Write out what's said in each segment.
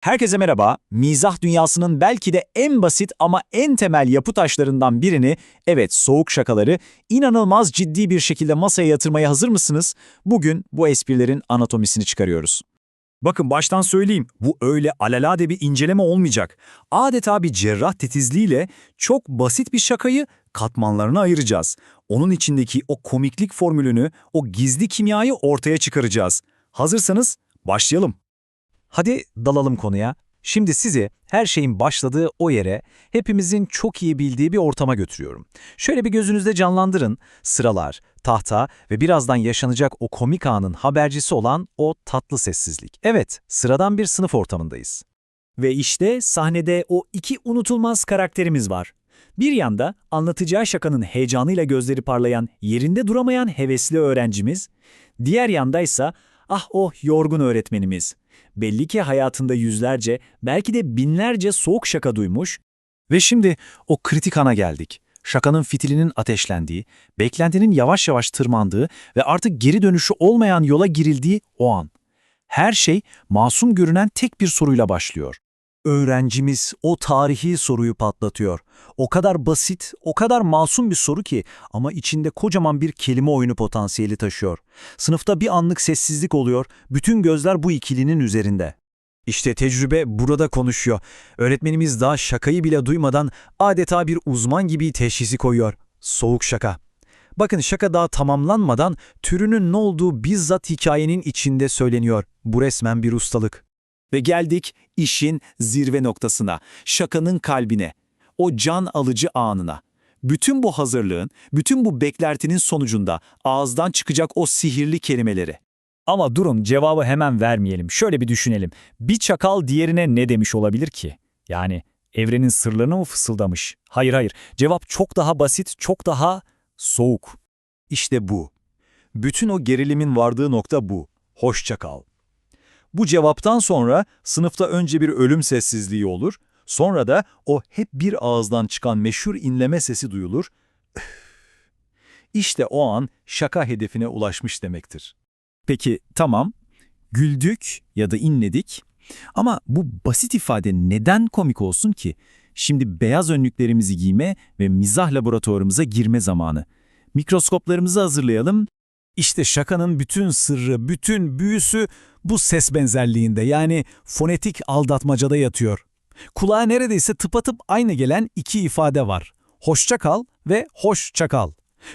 Herkese merhaba. Mizah dünyasının belki de en basit ama en temel yapı taşlarından birini, evet soğuk şakaları, inanılmaz ciddi bir şekilde masaya yatırmaya hazır mısınız? Bugün bu esprilerin anatomisini çıkarıyoruz. Bakın baştan söyleyeyim, bu öyle alelade bir inceleme olmayacak. Adeta bir cerrah titizliğiyle çok basit bir şakayı katmanlarına ayıracağız. Onun içindeki o komiklik formülünü, o gizli kimyayı ortaya çıkaracağız. Hazırsanız başlayalım. Hadi dalalım konuya. Şimdi sizi her şeyin başladığı o yere, hepimizin çok iyi bildiği bir ortama götürüyorum. Şöyle bir gözünüzde canlandırın. Sıralar, tahta ve birazdan yaşanacak o komik anın habercisi olan o tatlı sessizlik. Evet, sıradan bir sınıf ortamındayız. Ve işte sahnede o iki unutulmaz karakterimiz var. Bir yanda anlatacağı şakanın heyecanıyla gözleri parlayan, yerinde duramayan hevesli öğrencimiz, diğer yandaysa ah o yorgun öğretmenimiz. Belli ki hayatında yüzlerce, belki de binlerce soğuk şaka duymuş, Ve şimdi o kritik ana geldik. Şakanın fitilinin ateşlendiği, beklentinin yavaş yavaş tırmandığı ve artık geri dönüşü olmayan yola girildiği o an. Her şey masum görünen tek bir soruyla başlıyor. Öğrencimiz o tarihi soruyu patlatıyor. O kadar basit, o kadar masum bir soru ki ama içinde kocaman bir kelime oyunu potansiyeli taşıyor. Sınıfta bir anlık sessizlik oluyor, bütün gözler bu ikilinin üzerinde. İşte tecrübe burada konuşuyor. Öğretmenimiz daha şakayı bile duymadan adeta bir uzman gibi teşhisi koyuyor. Soğuk şaka. Bakın şaka daha tamamlanmadan türünün ne olduğu bizzat hikayenin içinde söyleniyor. Bu resmen bir ustalık. Ve geldik işin zirve noktasına, şakanın kalbine, o can alıcı anına. Bütün bu hazırlığın, bütün bu beklertinin sonucunda ağızdan çıkacak o sihirli kelimeleri. Ama durun cevabı hemen vermeyelim. Şöyle bir düşünelim. Bir çakal diğerine ne demiş olabilir ki? Yani evrenin sırlarını mı fısıldamış? Hayır hayır. Cevap çok daha basit, çok daha soğuk. İşte bu. Bütün o gerilimin vardığı nokta bu. Hoşça kal. Bu cevaptan sonra sınıfta önce bir ölüm sessizliği olur, sonra da o hep bir ağızdan çıkan meşhur inleme sesi duyulur. İşte o an şaka hedefine ulaşmış demektir. Peki tamam, güldük ya da inledik ama bu basit ifade neden komik olsun ki? Şimdi beyaz önlüklerimizi giyme ve mizah laboratuvarımıza girme zamanı. Mikroskoplarımızı hazırlayalım. İşte şakanın bütün sırrı, bütün büyüsü bu ses benzerliğinde yani fonetik aldatmacada yatıyor. Kulağa neredeyse tıpatıp aynı gelen iki ifade var. Hoşça kal ve hoş çakal.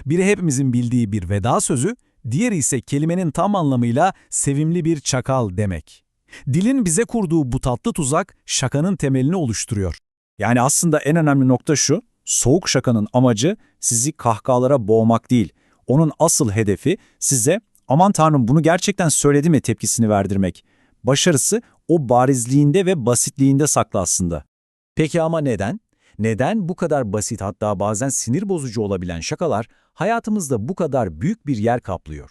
Biri hepimizin bildiği bir veda sözü, diğeri ise kelimenin tam anlamıyla sevimli bir çakal demek. Dilin bize kurduğu bu tatlı tuzak şakanın temelini oluşturuyor. Yani aslında en önemli nokta şu, soğuk şakanın amacı sizi kahkahalara boğmak değil. Onun asıl hedefi size aman tanrım bunu gerçekten söyledi mi tepkisini verdirmek. Başarısı o barizliğinde ve basitliğinde saklı aslında. Peki ama neden? Neden bu kadar basit hatta bazen sinir bozucu olabilen şakalar hayatımızda bu kadar büyük bir yer kaplıyor?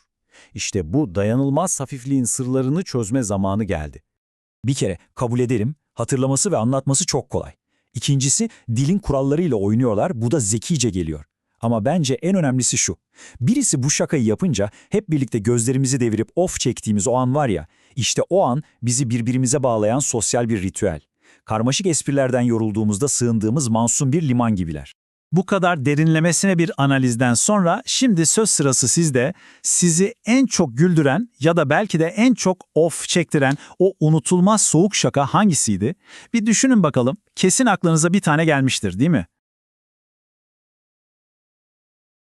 İşte bu dayanılmaz hafifliğin sırlarını çözme zamanı geldi. Bir kere kabul edelim, hatırlaması ve anlatması çok kolay. İkincisi, dilin kurallarıyla oynuyorlar, bu da zekice geliyor. Ama bence en önemlisi şu. Birisi bu şakayı yapınca hep birlikte gözlerimizi devirip of çektiğimiz o an var ya, işte o an bizi birbirimize bağlayan sosyal bir ritüel. Karmaşık esprilerden yorulduğumuzda sığındığımız masum bir liman gibiler. Bu kadar derinlemesine bir analizden sonra şimdi söz sırası sizde. Sizi en çok güldüren ya da belki de en çok of çektiren o unutulmaz soğuk şaka hangisiydi? Bir düşünün bakalım. Kesin aklınıza bir tane gelmiştir değil mi?